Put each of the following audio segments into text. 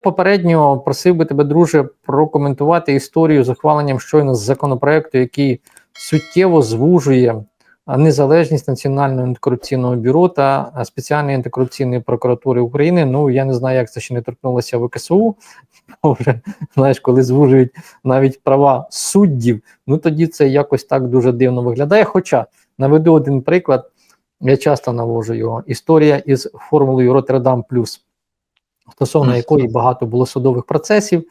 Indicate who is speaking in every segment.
Speaker 1: попередньо просив би тебе, друже, прокоментувати історію з ухваленням щойно з законопроекту, який суттєво звужує незалежність Національного антикорупційного бюро та спеціальної антикорупційної прокуратури України. Ну я не знаю, як це ще не торкнулося ВКСУ. Бо вже знаєш, коли звужують навіть права суддів, ну тоді це якось так дуже дивно виглядає. Хоча наведу один приклад, я часто навожу його. Історія із формулою Роттердам Плюс, стосовно якої багато було судових процесів,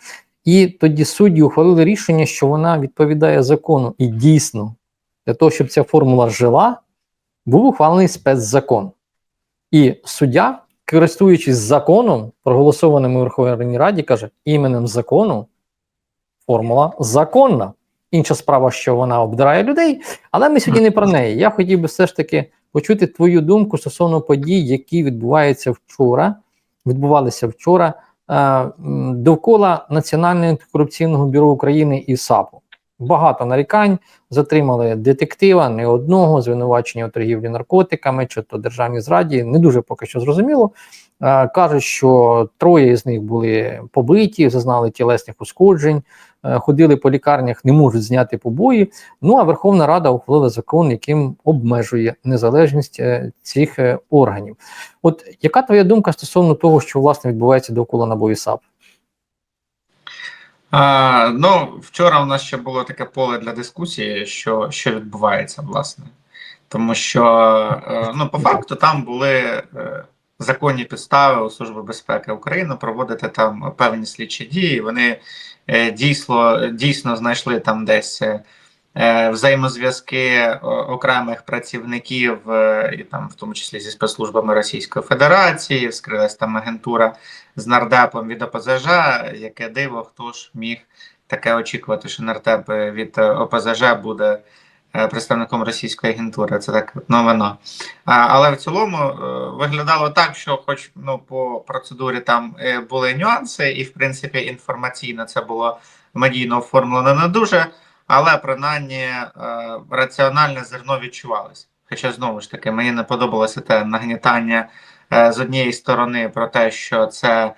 Speaker 1: і тоді судді ухвалили рішення, що вона відповідає закону. І дійсно, для того, щоб ця формула жила, був ухвалений спецзакон. І суддя, користуючись законом, проголосованим у Верховній Раді, каже: іменем закону формула законна. Інша справа, що вона обдирає людей, але ми сьогодні не про неї. Я хотів би все ж таки почути твою думку стосовно подій, які відбуваються вчора, відбувалися вчора е, довкола Національного антикорупційного бюро України і САПу. Багато нарікань затримали детектива, не одного звинувачення у торгівлі наркотиками чи то державній зраді. Не дуже поки що зрозуміло. Е, кажуть, що троє з них були побиті, зазнали тілесних ушкоджень, ходили по лікарнях, не можуть зняти побої. Ну а Верховна Рада ухвалила закон, яким обмежує незалежність е, цих е, органів. От яка твоя думка стосовно того, що власне відбувається довкола НАБУ і САП?
Speaker 2: А, ну, вчора у нас ще було таке поле для дискусії, що, що відбувається, власне. Тому що, е, ну, по факту, там були е, законні підстави у Служби безпеки України проводити там певні слідчі дії. Вони е, дійсно, дійсно знайшли там десь е, взаємозв'язки окремих працівників, е, і там, в тому числі зі спецслужбами Російської Федерації, вскрилась там агентура з нардепом від ОПЗЖ, яке диво, хто ж міг таке очікувати, що нардеп е, від е, ОПЗЖ буде е, представником російської агентури. Це так новина. Але в цілому е, виглядало так, що, хоч ну, по процедурі там е, були нюанси, і в принципі інформаційно це було медійно оформлено не дуже, але принаймні е, раціональне зерно відчувалось. Хоча знову ж таки мені не подобалося те нагнітання е, з однієї сторони про те, що це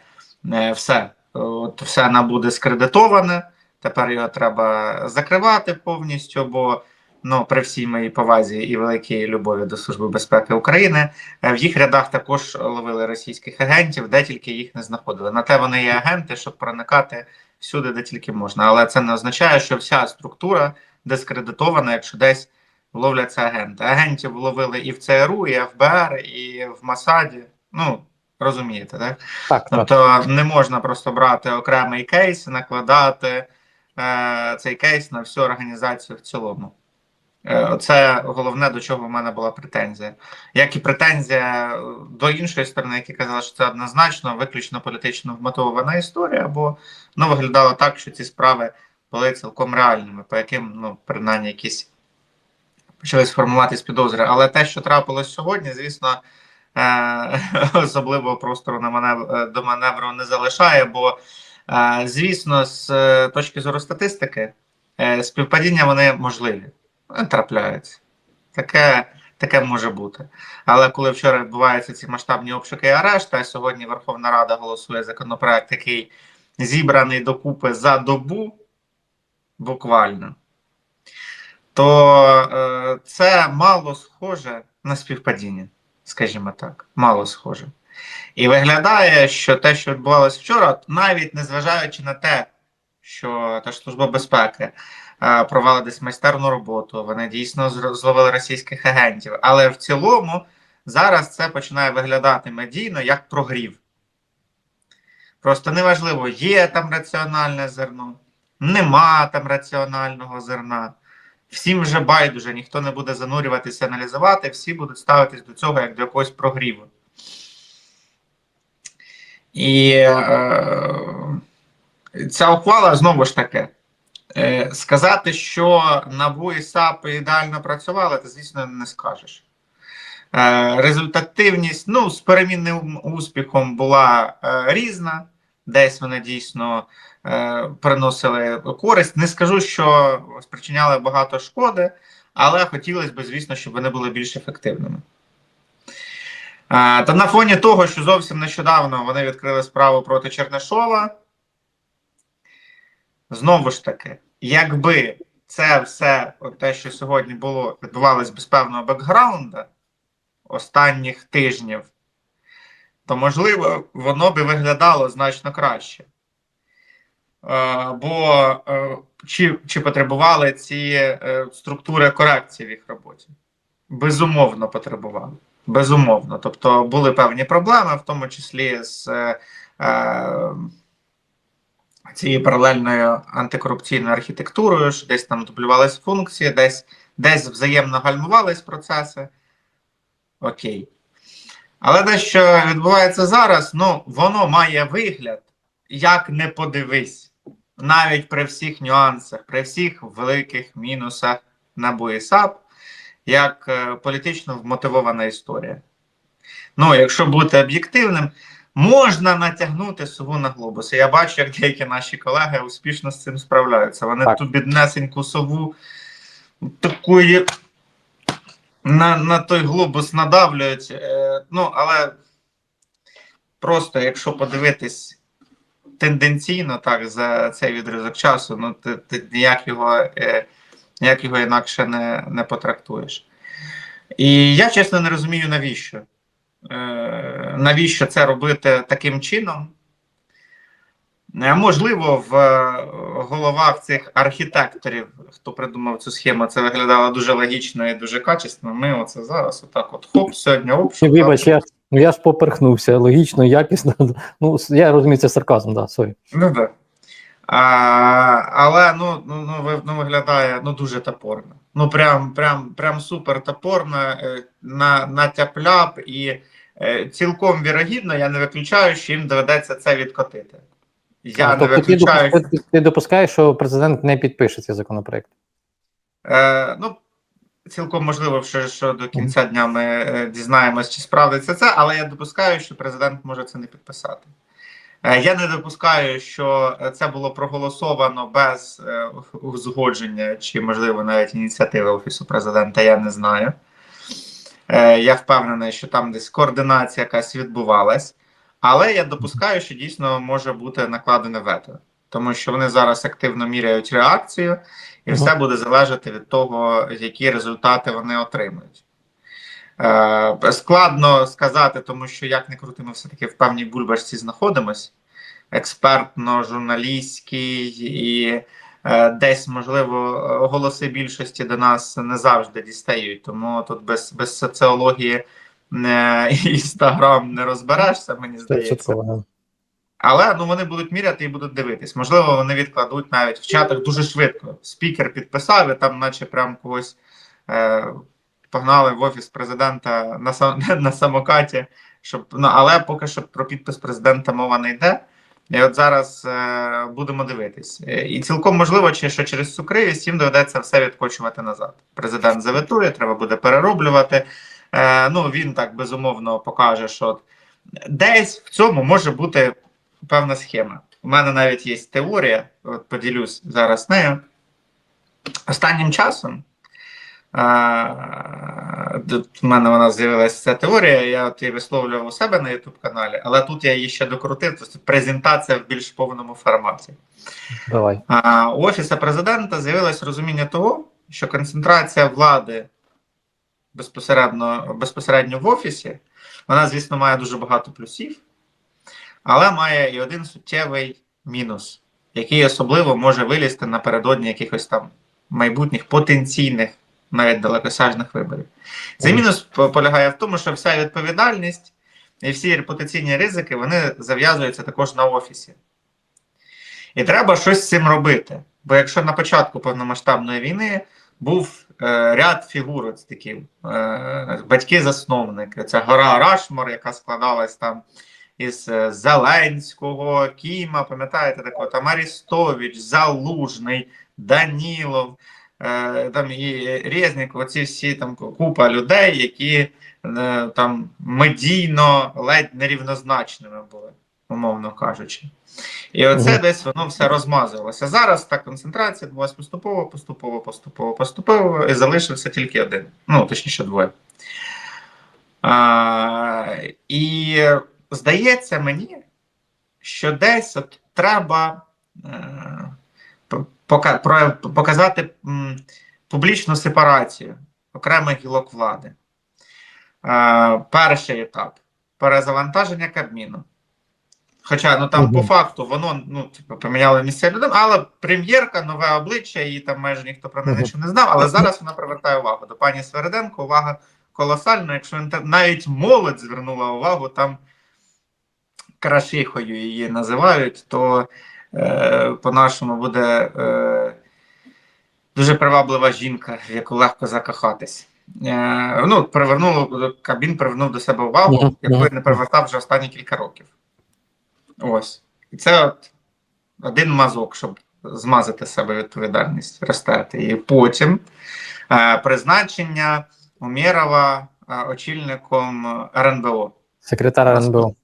Speaker 2: е, все, от все набуде скредитоване. Тепер його треба закривати повністю, бо ну, при всій моїй повазі і великій любові до Служби безпеки України е, в їх рядах також ловили російських агентів, де тільки їх не знаходили. На те вони є агенти, щоб проникати всюди, де тільки можна. Але це не означає, що вся структура дискредитована, якщо десь ловляться агенти. Агентів ловили і в ЦРУ, і ФБР, і в Масаді. Ну розумієте, так?
Speaker 1: Так, так.
Speaker 2: Тобто не можна просто брати окремий кейс, накладати е, цей кейс на всю організацію в цілому. Е, Це головне, до чого в мене була претензія. Як і претензія до іншої сторони, які казали, що це однозначно виключно політично вмотивована історія, бо ну, виглядало так, що ці справи були цілком реальними, по яким ну, принаймні якісь почали сформуватись підозри. Але те, що трапилось сьогодні, звісно, е, особливого простору на манев... е, до маневру не залишає, бо, е, звісно, з е, точки зору статистики, е, співпадіння вони можливі, Вони трапляються. Таке, таке може бути. Але коли вчора відбуваються ці масштабні обшуки і арешти, а сьогодні Верховна Рада голосує законопроект, який зібраний докупи за добу, буквально, то е, це мало схоже на співпадіння, скажімо так, мало схоже. І виглядає, що те, що відбувалося вчора, навіть незважаючи на те, що та ж служба безпеки е, провела десь майстерну роботу, вони дійсно зловили російських агентів. Але в цілому зараз це починає виглядати медійно як прогрів. Просто неважливо, є там раціональне зерно, нема там раціонального зерна. Всім вже байдуже, ніхто не буде занурюватися, аналізувати, всі будуть ставитись до цього як до якогось прогріву. І е, ця ухвала знову ж таки. Е, сказати, що НАБУ і САП ідеально працювали, ти, звісно, не скажеш. Е, результативність ну, з перемінним успіхом була е, різна. Десь вони дійсно приносили користь. Не скажу, що спричиняли багато шкоди, але хотілося б, звісно, щоб вони були більш ефективними. Та на фоні того, що зовсім нещодавно вони відкрили справу проти Чернишова. Знову ж таки, якби це все, те, що сьогодні було, відбувалось без певного бекграунда останніх тижнів, то можливо воно би виглядало значно краще. Е, бо е, чи, чи потребували ці е, структури корекції в їх роботі? Безумовно, потребували. Безумовно. Тобто були певні проблеми, в тому числі з цією паралельною антикорупційною архітектурою, що десь там дублювались функції, десь, десь взаємно гальмувались процеси. Окей. Але те, що відбувається зараз, ну, воно має вигляд, як не подивись, навіть при всіх нюансах, при всіх великих мінусах на БУІСАП, як е, політично вмотивована історія. Ну, якщо бути об'єктивним, можна натягнути сову на глобус. Я бачу, як деякі наші колеги успішно з цим справляються. Вони
Speaker 1: Так.
Speaker 2: ту біднесеньку сову такої на, на той глобус надавлюють. Е, ну, але просто якщо подивитись тенденційно так за цей відрізок часу, ну ти, ти ніяк його, е, ніяк його інакше не, не потрактуєш. І я чесно не розумію, навіщо. Е, навіщо це робити таким чином? Е, Можливо, в е, головах цих архітекторів, хто придумав цю схему, це виглядало дуже логічно і дуже качественно. Ми оце зараз, отак, от хоп, сьогодні
Speaker 1: Ні, Вибач, я, я ж поперхнувся логічно, якісно. Ну, я розумію, це сарказм, да, сорі.
Speaker 2: Ну так. А, але ну, ну, ну, ну, виглядає ну, дуже топорно. Ну, прям, прям, прям супер топорно, е, на, на тяп-ляп, і е, цілком вірогідно, я не виключаю, що їм доведеться це відкотити. Я
Speaker 1: А,
Speaker 2: не
Speaker 1: тобто ти, допускаєш, ти допускаєш, що президент не підпише цей законопроект.
Speaker 2: Е, ну, цілком можливо, що, що до кінця дня ми е, дізнаємось, чи справдиться це, але я допускаю, що президент може це не підписати. Е, я не допускаю, що е, це було проголосовано без е, узгодження чи, можливо, навіть ініціативи Офісу президента. Я не знаю. Я впевнений, що там десь координація якась відбувалась. Але я допускаю, що дійсно може бути накладене вето, тому що вони зараз активно міряють реакцію, і все буде залежати від того, які результати вони отримують. Е, складно сказати, тому що як не крути, ми все-таки в певній бульбашці знаходимось. Експертно, журналістський і е, десь, можливо, голоси більшості до нас не завжди дістають. Тому тут без, без соціології не інстаграм не розберешся, мені здається. Але ну вони будуть міряти і будуть дивитись. Можливо, вони відкладуть навіть в чатах дуже швидко. Спікер підписав, і там, наче прям когось е, погнали в офіс президента на сам, на самокаті. Щоб ну але поки що про підпис президента мова не йде. І от зараз е, будемо дивитись. Е, І цілком можливо, що через цю кривість їм доведеться все відкочувати назад. Президент заветує, треба буде перероблювати. Е, ну він так безумовно покаже, що десь в цьому може бути певна схема. У мене навіть є теорія, от поділюсь зараз нею. Останнім часом тут в мене вона з'явилася ця теорія, я от її висловлював у себе на YouTube каналі, але тут я її ще докрутив, тобто презентація в більш повному форматі.
Speaker 1: Давай.
Speaker 2: А, у Офісу президента з'явилось розуміння того, що концентрація влади безпосередньо, безпосередньо в офісі, вона, звісно, має дуже багато плюсів, але має і один суттєвий мінус, який особливо може вилізти напередодні якихось там майбутніх потенційних, навіть далекосяжних виборів. Цей мінус полягає в тому, що вся відповідальність і всі репутаційні ризики вони зав'язуються також на офісі. І треба щось з цим робити. Бо якщо на початку повномасштабної війни був е, ряд фігур, от таких, е, батьки-засновники, це гора Рашмор, яка складалась там із е, Зеленського, Кіма, пам'ятаєте, такого там Арістович, Залужний, Данілов, там і Резнік, оці всі там купа людей, які е, там медійно ледь нерівнозначними були, умовно кажучи. І оце
Speaker 1: Мгм.
Speaker 2: десь воно все розмазувалося. Зараз та концентрація відбулася поступово, поступово, поступово, поступово, і залишився тільки один. Ну, точніше, двоє. А, і здається мені, що десь от треба е, по- пока- про- показати публічну сепарацію окремих гілок влади. Е, перший етап перезавантаження Кабміну. Хоча ну там
Speaker 1: Мгм.
Speaker 2: по факту воно ну, типу, поміняло місця людям, але прем'єрка, нове обличчя, і там майже ніхто про неї нічого не знав. Але зараз вона привертає увагу до пані Свериденко. Увага колосальна. Якщо навіть молодь звернула увагу, там крашихою її називають, то по-нашому буде е, дуже приваблива жінка, в яку легко закохатись. Е, ну, привернуло, Кабін привернув до себе увагу, яку
Speaker 1: мгм.
Speaker 2: не привертав вже останні кілька років. Ось. І це от один мазок, щоб змазати себе відповідальність, розтати. І потім е, призначення Умєрова е, очільником РНБО.
Speaker 1: Секретар РНБО.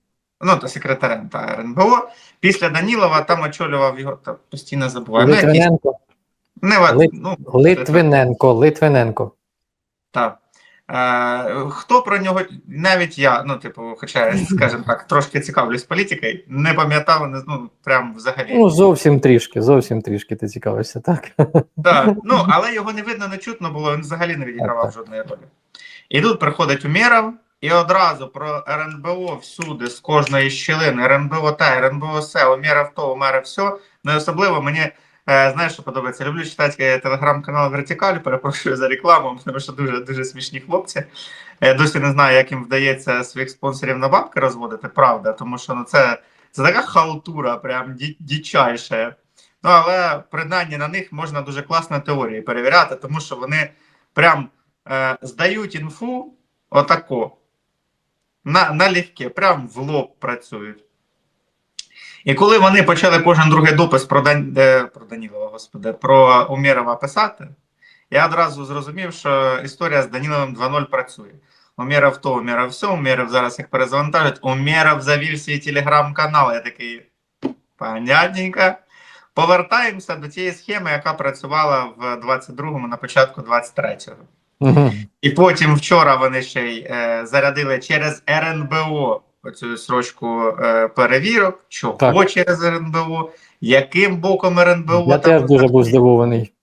Speaker 2: Ну, то секретарем та РНБО. Після Данілова там очолював його та постійно забуваю. Ну,
Speaker 1: Литвиненко.
Speaker 2: не,
Speaker 1: Лит-
Speaker 2: ну,
Speaker 1: Литвиненко. Литвиненко.
Speaker 2: Так. Е, хто про нього, навіть я, ну, типу, хоча, скажімо так, трошки цікавлюсь політикою, не пам'ятав, не, ну, прям взагалі.
Speaker 1: Ну, зовсім трішки, зовсім трішки ти цікавишся, так?
Speaker 2: Так, ну, але його не видно, не чутно було, він взагалі не відігравав
Speaker 1: Так,
Speaker 2: жодної ролі. І тут приходить Умєров, і одразу про РНБО всюди, з кожної щілини, РНБО та, РНБО се, Умєров то, Умєров все. Ну, і особливо мені, е, знаєш, що подобається? Люблю читати е, телеграм-канал Вертикаль, перепрошую за рекламу, тому що дуже, дуже смішні хлопці. Я досі не знаю, як їм вдається своїх спонсорів на бабки розводити, правда, тому що ну, це, це така халтура, прям ді, дічайша. Ну, але принаймні на них можна дуже класно теорії перевіряти, тому що вони прям е, здають інфу отако. На, налегке, прям в лоб працюють. І коли вони почали кожен другий допис про, Дан... е, про Данілова, господи, про Умєрова писати, я одразу зрозумів, що історія з Даніловим 2.0 працює. Умєров то, Умєров все, Умєров зараз їх перезавантажить, Умєров завів свій телеграм-канал. Я такий, понятненько. Повертаємося до тієї схеми, яка працювала в 22-му на початку 23-го. І потім вчора вони ще й е, зарядили через РНБО оцю срочку е, перевірок. Чого
Speaker 1: Так.
Speaker 2: через РНБО? Яким боком РНБО
Speaker 1: Я
Speaker 2: там
Speaker 1: теж дуже був здивований.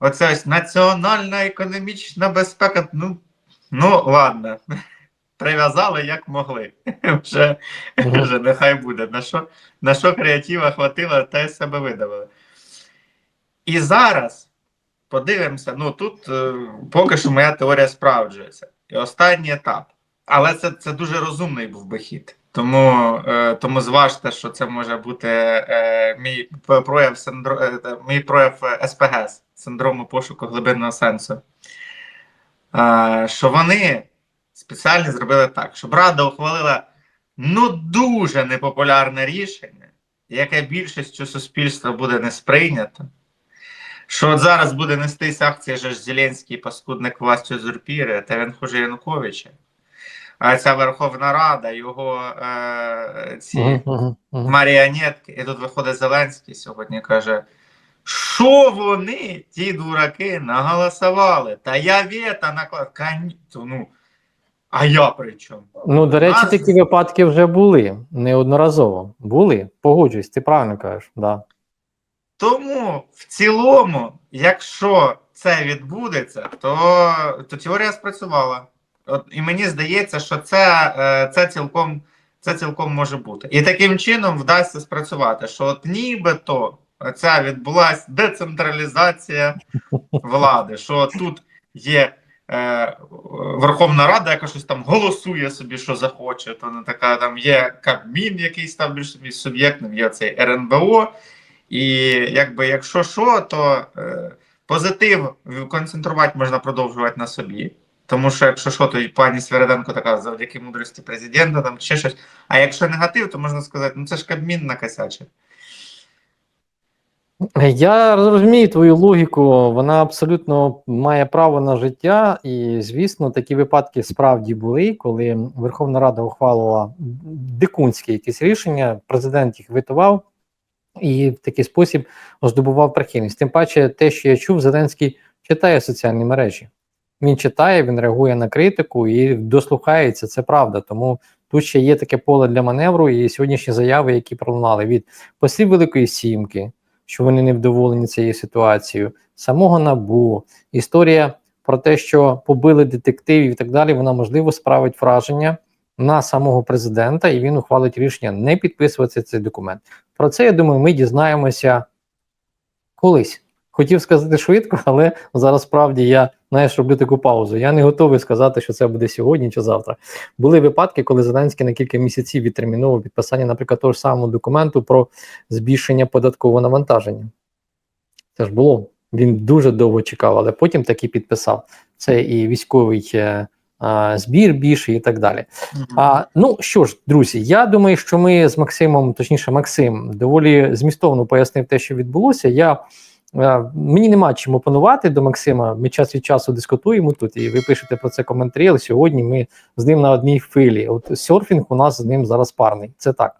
Speaker 2: Оце ось національна економічна безпека. Ну, ну ладно. Прив'язали як могли. Вже, вже нехай буде. На що, на що креатива хватило, те себе видавили. І зараз подивимося: ну тут е, поки що моя теорія справджується. І останній етап. Але це, це дуже розумний був би хід. Тому, е, тому зважте, що це може бути е, мій прояв синдро... е, мій прояв е, СПГС, синдрому пошуку глибинного сенсу. Е, що вони спеціально зробили так, щоб Рада ухвалила ну дуже непопулярне рішення, яке більшістю суспільства буде не сприйнято. Що от зараз буде нестись акція ж Зеленський паскудник властю узурпірує, та він хуже Януковича. А ця Верховна Рада, його е, ці маріонетки, і тут виходить Зеленський сьогодні каже: що вони, ті дураки, наголосували? Та я вета наклад. Ну, а я при чому?
Speaker 1: Ну, до речі, такі випадки вже були неодноразово. Були, погоджуюсь, ти правильно кажеш. Да.
Speaker 2: Тому в цілому, якщо це відбудеться, то, то теорія спрацювала. От, і мені здається, що це, е, це, цілком, це цілком може бути. І таким чином вдасться спрацювати, що от нібито ця відбулася децентралізація влади, що тут є е, Верховна Рада, яка щось там голосує собі, що захоче, то не така там є Кабмін, який став більш суб'єктним, є цей РНБО. І якби якщо що, то е, позитив концентрувати можна продовжувати на собі. Тому що якщо що, то і пані Свериденко така завдяки мудрості президента, там ще щось. А якщо негатив, то можна сказати, ну це ж Кабмін накосячив.
Speaker 1: Я розумію твою логіку, вона абсолютно має право на життя, і звісно, такі випадки справді були, коли Верховна Рада ухвалила дикунські якісь рішення, президент їх витував і в такий спосіб здобував прихильність. Тим паче, те, що я чув, Зеленський читає соціальні мережі. він читає, він реагує на критику і дослухається. Це правда. Тому тут ще є таке поле для маневру. І сьогоднішні заяви, які пролунали від послів Великої Сімки, що вони не вдоволені цією ситуацією, самого набу, історія про те, що побили детективів і так далі, вона можливо справить враження на самого президента, і він ухвалить рішення не підписувати цей документ. Про це я думаю, ми дізнаємося колись. Хотів сказати швидко, але зараз справді я знаєш, роблю таку паузу. Я не готовий сказати, що це буде сьогодні чи завтра. Були випадки, коли Зеленський на кілька місяців відтерміновував підписання, наприклад, того ж самого документу про збільшення податкового навантаження. Це ж було. Він дуже довго чекав, але потім таки підписав. Це і військовий е, а, збір більший і так далі. А, ну що ж, друзі, я думаю, що ми з Максимом, точніше, Максим, доволі змістовно пояснив те, що відбулося. Я е, мені нема чим опанувати до Максима. Ми час від часу дискутуємо тут, і ви пишете про це коментарі. Але сьогодні ми з ним на одній хвилі. От серфінг у нас з ним зараз парний. Це так.